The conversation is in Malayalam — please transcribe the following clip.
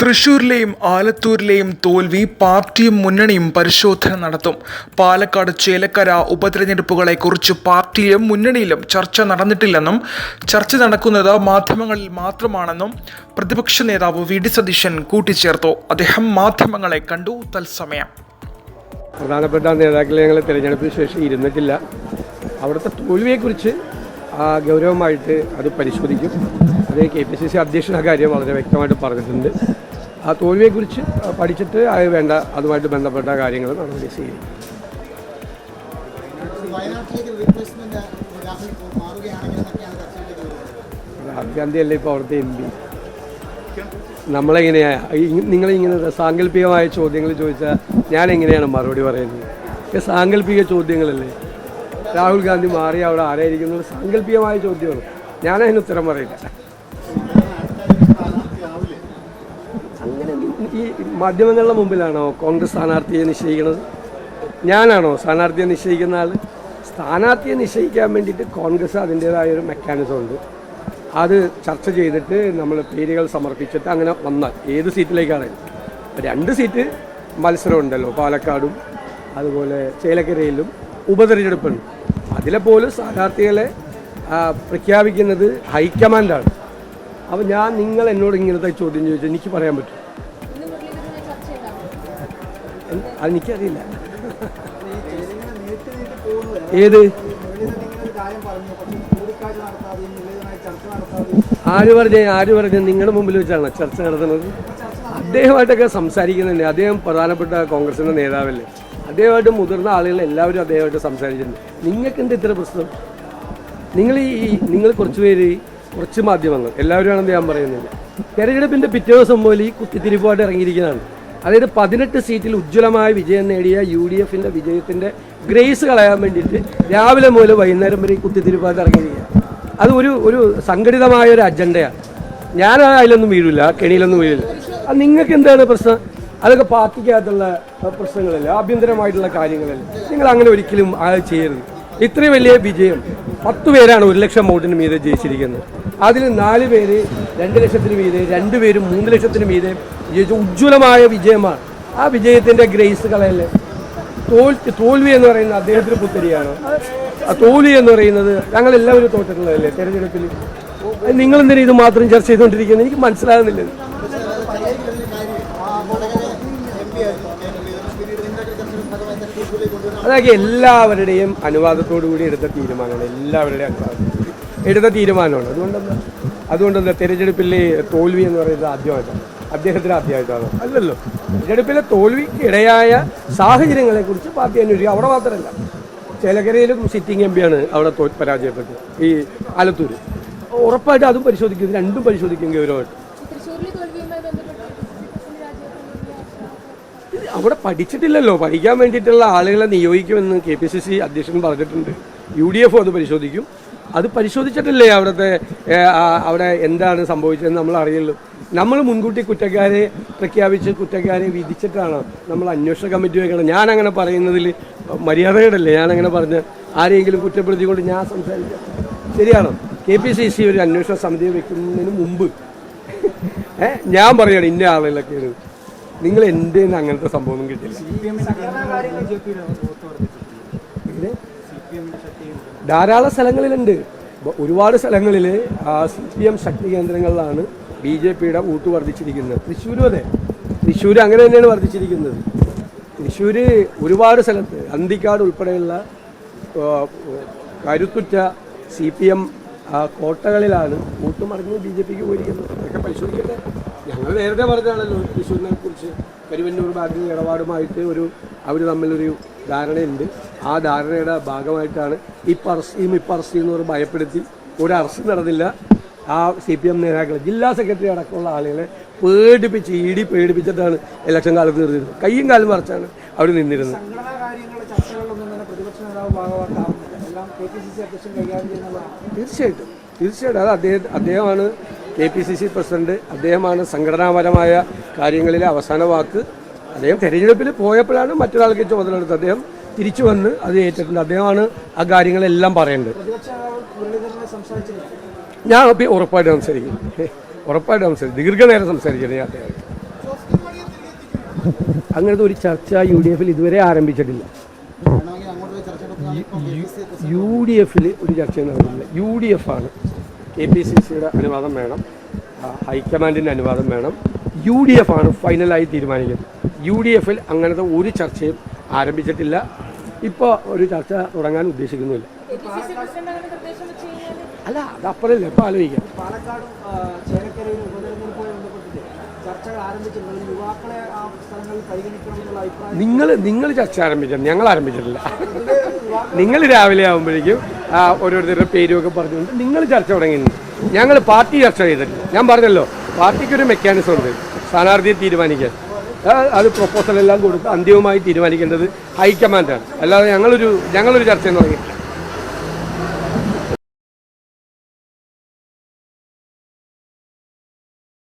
തൃശൂരിലെയും ആലത്തൂരിലെയും തോൽവി പാർട്ടിയും മുന്നണിയും പരിശോധന നടത്തും. പാലക്കാട് ചേലക്കര ഉപതെരഞ്ഞെടുപ്പുകളെക്കുറിച്ച് പാർട്ടിയിലും മുന്നണിയിലും ചർച്ച നടന്നിട്ടില്ലെന്നും ചർച്ച നടക്കുന്നത് മാധ്യമങ്ങളിൽ മാത്രമാണെന്നും പ്രതിപക്ഷ നേതാവ് വി ഡി സതീശൻ കൂട്ടിച്ചേർത്തു. അദ്ദേഹം മാധ്യമങ്ങളെ കണ്ടു. തത്സമയം. പ്രധാനപ്പെട്ട നേതാക്കളെ ഞങ്ങൾ തിരഞ്ഞെടുപ്പിന് ശേഷം ഇരുന്നിട്ടില്ല. അവിടുത്തെ തോൽവിയെക്കുറിച്ച് ഗൗരവമായിട്ട് അത് പരിശോധിക്കും. അത് കെ പി സി സി അധ്യക്ഷൻ കാര്യം വളരെ വ്യക്തമായിട്ട് പറഞ്ഞിട്ടുണ്ട്. ആ തോൽവിയെക്കുറിച്ച് പഠിച്ചിട്ട് അത് വേണ്ട അതുമായിട്ട് ബന്ധപ്പെട്ട കാര്യങ്ങൾ നടപടി സ്വീകരിക്കും രാഹുൽ ഗാന്ധി അല്ലേ ഇപ്പോൾ അവിടുത്തെ എം പി നമ്മളെങ്ങനെയാ ഈ- നിങ്ങളിങ്ങനെ സാങ്കല്പികമായ ചോദ്യങ്ങൾ ചോദിച്ചാൽ ഞാൻ എങ്ങനെയാണ് മറുപടി പറയുന്നത്? ഇത് സാങ്കല്പിക ചോദ്യങ്ങളല്ലേ? രാഹുൽ ഗാന്ധി മാറി അവിടെ ആരായിരിക്കുന്നത് സാങ്കല്പികമായ ചോദ്യമാണ്. ഞാനതിന് ഉത്തരം പറയില്ല. അങ്ങനെ ഈ മാധ്യമങ്ങളുടെ മുമ്പിലാണോ കോൺഗ്രസ് സ്ഥാനാർത്ഥിയെ നിശ്ചയിക്കുന്നത്? ഞാനാണോ സ്ഥാനാർത്ഥിയെ നിശ്ചയിക്കുന്ന ആൾ സ്ഥാനാർത്ഥിയെ നിശ്ചയിക്കാൻ വേണ്ടിയിട്ട് കോൺഗ്രസ് അതിന്റേതായ ഒരു മെക്കാനിസം ഉണ്ട്. അത് ചർച്ച ചെയ്തിട്ട് നമ്മൾ പേരുകൾ സമർപ്പിച്ചിട്ട് അങ്ങനെ വന്നാൽ ഏത് സീറ്റിലേക്കാണ്? രണ്ട് സീറ്റ് മത്സരമുണ്ടല്ലോ പാലക്കാടും അതുപോലെ ചേലക്കരയിലും ഉപതെരഞ്ഞെടുപ്പുണ്ട്. അതിലെ പോലും സ്ഥാനാർത്ഥികളെ പ്രഖ്യാപിക്കുന്നത് ഹൈക്കമാൻഡാണ്. അപ്പോൾ ഞാൻ നിങ്ങൾ എന്നോട് ഇങ്ങനത്തെ ചോദ്യം ചോദിച്ചാൽ എനിക്ക് പറയാൻ പറ്റും. അതെനിക്കറിയില്ല ഏത്? ആര് പറഞ്ഞ? ആര് പറഞ്ഞ? നിങ്ങളുടെ മുമ്പിൽ വെച്ചാണ് ചർച്ച നടത്തുന്നത്? അദ്ദേഹമായിട്ടൊക്കെ സംസാരിക്കുന്നുണ്ട്. അദ്ദേഹം പ്രധാനപ്പെട്ട കോൺഗ്രസിന്റെ നേതാവല്ലേ. അദ്ദേഹമായിട്ട് മുതിർന്ന ആളുകൾ എല്ലാവരും അദ്ദേഹമായിട്ട് സംസാരിച്ചിട്ടുണ്ട്. നിങ്ങൾക്ക് എന്ത് ഇത്ര പ്രശ്നം? നിങ്ങൾ ഈ നിങ്ങൾ കുറച്ച് പേര് കുറച്ച് മാധ്യമങ്ങൾ. എല്ലാവരും ആണെന്ന് ഞാൻ പറയുന്നില്ല തെരഞ്ഞെടുപ്പിന്റെ പിറ്റേ ദിവസം പോലെ ഈ കുത്തിത്തിരിപ്പായിട്ട് ഇറങ്ങിയിരിക്കുന്നതാണ്. അതായത് പതിനെട്ട് സീറ്റിൽ ഉജ്ജ്വലമായ വിജയം നേടിയ യു ഡി എഫിന്റെ വിജയത്തിന്റെ ഗ്രേസ് കളയാൻ വേണ്ടിയിട്ട് രാവിലെ മുതൽ വൈകുന്നേരം വരെ ഈ കുത്തിത്തിരിപ്പായിട്ട് ഇറങ്ങിയിരിക്കുക അത് ഒരു ഒരു സംഘടിതമായ ഒരു അജണ്ടയാണ്. ഞാൻ അതിലൊന്നും വീഴില്ല കെണിയിലൊന്നും വീഴില്ല അത് നിങ്ങൾക്ക് എന്താണ് പ്രശ്നം? അതൊക്കെ പാർട്ടിക്കകത്തുള്ള പ്രശ്നങ്ങളല്ല? ആഭ്യന്തരമായിട്ടുള്ള കാര്യങ്ങളല്ലേ? നിങ്ങൾ അങ്ങനെ ഒരിക്കലും ചെയ്യരുത്. ഇത്രയും വലിയ വിജയം പത്ത് പേരാണ് ഒരു ലക്ഷം വോട്ടിന് മീതെ ജയിച്ചിരിക്കുന്നത്. അതിൽ നാല് പേര് രണ്ട് ലക്ഷത്തിന് മീതെ രണ്ട് പേരും മൂന്ന് ലക്ഷത്തിന് മീതെ. വിജയിച്ച ഉജ്ജ്വലമായ വിജയമാണ്. ആ വിജയത്തിന്റെ ഗ്രേസ് കളയല്ലേ? തോൽ തോൽവി എന്ന് പറയുന്നത് അദ്ദേഹത്തിന് പുത്തരിയാണ് ആ തോൽവി എന്ന് പറയുന്നത് ഞങ്ങൾ എല്ലാവരും തോറ്റിട്ടുള്ളതല്ലേ തെരഞ്ഞെടുപ്പിൽ? നിങ്ങൾ ഇത് മാത്രം ചർച്ച ചെയ്തുകൊണ്ടിരിക്കുന്നത്? എനിക്ക് മനസ്സിലാകുന്നില്ല. അതൊക്കെ എല്ലാവരുടെയും അനുവാദത്തോടു കൂടി എടുത്ത തീരുമാനമാണ് എല്ലാവരുടെയും കൂടി എടുത്ത തീരുമാനമാണ്. അതുകൊണ്ടെന്താ അതുകൊണ്ടെന്താ തിരഞ്ഞെടുപ്പിൽ തോൽവി എന്ന് പറയുന്നത് ആദ്യമായിട്ടാണ്. അദ്ദേഹത്തിന് ആദ്യമായിട്ടാണ്. അല്ലല്ലോ. തിരഞ്ഞെടുപ്പിലെ തോൽവിക്ക് ഇടയായ സാഹചര്യങ്ങളെക്കുറിച്ച് പാർട്ടി അന്വേഷിക്കുക അവിടെ മാത്രമല്ല ചേലക്കരയിലും സിറ്റിംഗ് എം പിയാണ് അവിടെ തോ പരാജയപ്പെട്ടത്. ഈ ആലത്തൂർ ഉറപ്പായിട്ട് അതും പരിശോധിക്കും. രണ്ടും പരിശോധിക്കും ഗൗരവമായിട്ട്. അവിടെ പഠിച്ചിട്ടില്ലല്ലോ. പഠിക്കാൻ വേണ്ടിയിട്ടുള്ള ആളുകളെ നിയോഗിക്കുമെന്ന് കെ പി സി സി അധ്യക്ഷൻ പറഞ്ഞിട്ടുണ്ട്. യു ഡി എഫ് അത് പരിശോധിക്കും. അത് പരിശോധിച്ചിട്ടില്ലേ അവിടുത്തെ അവിടെ എന്താണ് സംഭവിച്ചതെന്ന് നമ്മൾ അറിയുള്ളൂ നമ്മൾ മുൻകൂട്ടി കുറ്റക്കാരെ പ്രഖ്യാപിച്ച് കുറ്റക്കാരെ വിധിച്ചിട്ടാണ് നമ്മൾ അന്വേഷണ കമ്മിറ്റി വെക്കണം ഞാൻ അങ്ങനെ പറയുന്നതിൽ മര്യാദകേടല്ലേ. ഞാൻ അങ്ങനെ പറഞ്ഞ് ആരെങ്കിലും കുറ്റപ്പെടുത്തിക്കൊണ്ട് ഞാൻ സംസാരിക്കാം. ശരിയാണ്. കെ പി സി സി ഒരു അന്വേഷണ സമിതി വെക്കുന്നതിന് മുമ്പ് ഏ ഞാൻ പറയണം ഇന്ന ആളുകളൊക്കെയാണ്. നിങ്ങൾ എന്റെ അങ്ങനത്തെ സംഭവം കിട്ടില്ല. ധാരാളം സ്ഥലങ്ങളിലുണ്ട്. ഒരുപാട് സ്ഥലങ്ങളിൽ സി പി എം ശക്തി കേന്ദ്രങ്ങളിലാണ് ബി ജെ പിയുടെ വോട്ട് വർദ്ധിച്ചിരിക്കുന്നത്. തൃശ്ശൂരും അതെ. തൃശ്ശൂർ അങ്ങനെ തന്നെയാണ് വർദ്ധിച്ചിരിക്കുന്നത്. തൃശ്ശൂർ ഒരുപാട് സ്ഥലത്ത് അന്തിക്കാട് ഉൾപ്പെടെയുള്ള കരുത്തുറ്റ സി പി എം കോട്ടകളിലാണ് വോട്ട് മറിഞ്ഞ് ബി ജെ പിക്ക് പോയിരിക്കുന്നത്. അതൊക്കെ പരിശോധിക്കട്ടെ. ഞങ്ങൾ നേരത്തെ പറഞ്ഞാണല്ലോ തൃശ്ശൂരിനെ കുറിച്ച്. കരുവന്നൂർ ബാങ്കിങ് ഇടപാടുമായിട്ട് ഒരു അവർ തമ്മിലൊരു ധാരണയുണ്ട്. ആ ധാരണയുടെ ഭാഗമായിട്ടാണ് ഇപ്പം അറസ്റ്റ് ഈ ഇപ്പം അറസ്റ്റ് പറഞ്ഞ് ഭയപ്പെടുത്തി ഒരു അറസ്റ്റ് നടന്നില്ല. ആ സി പി എം നേതാക്കൾ ജില്ലാ സെക്രട്ടറി അടക്കമുള്ള ആളുകളെ പേടിപ്പിച്ച് ഇടി പേടിപ്പിച്ചിട്ടാണ് ഇലക്ഷൻ കാലത്ത് നിർത്തിയിരുന്നത് കയ്യും കാലും മറിച്ചാണ് അവർ നിന്നിരുന്നത്. തീർച്ചയായിട്ടും. തീർച്ചയായിട്ടും. അത് അദ്ദേഹം അദ്ദേഹമാണ് K P C C president. അദ്ദേഹമാണ് സംഘടനാപരമായ കാര്യങ്ങളിലെ അവസാന വാക്ക്. അദ്ദേഹം തെരഞ്ഞെടുപ്പിൽ പോയപ്പോഴാണ് മറ്റൊരാൾക്ക് ചുമതലയെടുത്തത് അദ്ദേഹം തിരിച്ചു വന്ന് അത് ഏറ്റെടുക്കുന്നത് അദ്ദേഹമാണ് ആ കാര്യങ്ങളെല്ലാം പറയേണ്ടത് ഞാൻ ഉറപ്പായിട്ട് സംസാരിക്കും. ഉറപ്പായിട്ട് സംസാരിക്കും. ദീർഘനേരം സംസാരിച്ചിട്ടുണ്ട് ഞാൻ. അങ്ങനത്തെ ഒരു ചർച്ച യു ഡി എഫിൽ ഇതുവരെ ആരംഭിച്ചിട്ടില്ല. യു ഡി എഫിൽ ഒരു ചർച്ച നടന്നില്ല യു ഡി എഫ് ആണ്. കെ പി സി സിയുടെ അനുവാദം വേണം. ഹൈക്കമാൻഡിന്റെ അനുവാദം വേണം. യു ഡി എഫ് ആണ് ഫൈനലായി തീരുമാനിക്കുന്നത്. യു ഡി എഫിൽ അങ്ങനത്തെ ഒരു ചർച്ചയും ആരംഭിച്ചിട്ടില്ല. ഇപ്പോൾ ഒരു ചർച്ച തുടങ്ങാൻ ഉദ്ദേശിക്കുന്നില്ല. അല്ല അതപ്പുറല്ലേ ഇപ്പോൾ ആലോചിക്കാം. പാലക്കാടും ആ, ചേലക്കരയിലും ഉപതെരഞ്ഞെടുപ്പുമായി ബന്ധപ്പെട്ടിട്ട് ചർച്ചകൾ ആരംഭിച്ചിട്ടുണ്ട് യുവാക്കളെ ആ സ്ഥലങ്ങളിൽ പരിഗണിക്കണമെന്നുള്ള അഭിപ്രായം നിങ്ങൾ നിങ്ങൾ ചർച്ച ആരംഭിച്ചത് ഞങ്ങൾ ആരംഭിച്ചിട്ടില്ല. നിങ്ങൾ രാവിലെ ആകുമ്പോഴേക്കും ഓരോരുത്തരുടെ പേരുമൊക്കെ പറഞ്ഞുകൊണ്ട് നിങ്ങൾ ചർച്ച തുടങ്ങിയിട്ടുണ്ട്. ഞങ്ങൾ പാർട്ടി ചർച്ച ചെയ്തിട്ടില്ല. ഞാൻ പറഞ്ഞല്ലോ പാർട്ടിക്കൊരു മെക്കാനിസം ഉണ്ട്. സ്ഥാനാർത്ഥിയെ തീരുമാനിക്കാൻ. അത് പ്രൊപ്പോസൽ എല്ലാം കൊടുത്ത് അന്തിമമായി തീരുമാനിക്കേണ്ടത് ഹൈക്കമാൻഡാണ് അല്ലാതെ ഞങ്ങളൊരു ഞങ്ങളൊരു ചർച്ച തുടങ്ങി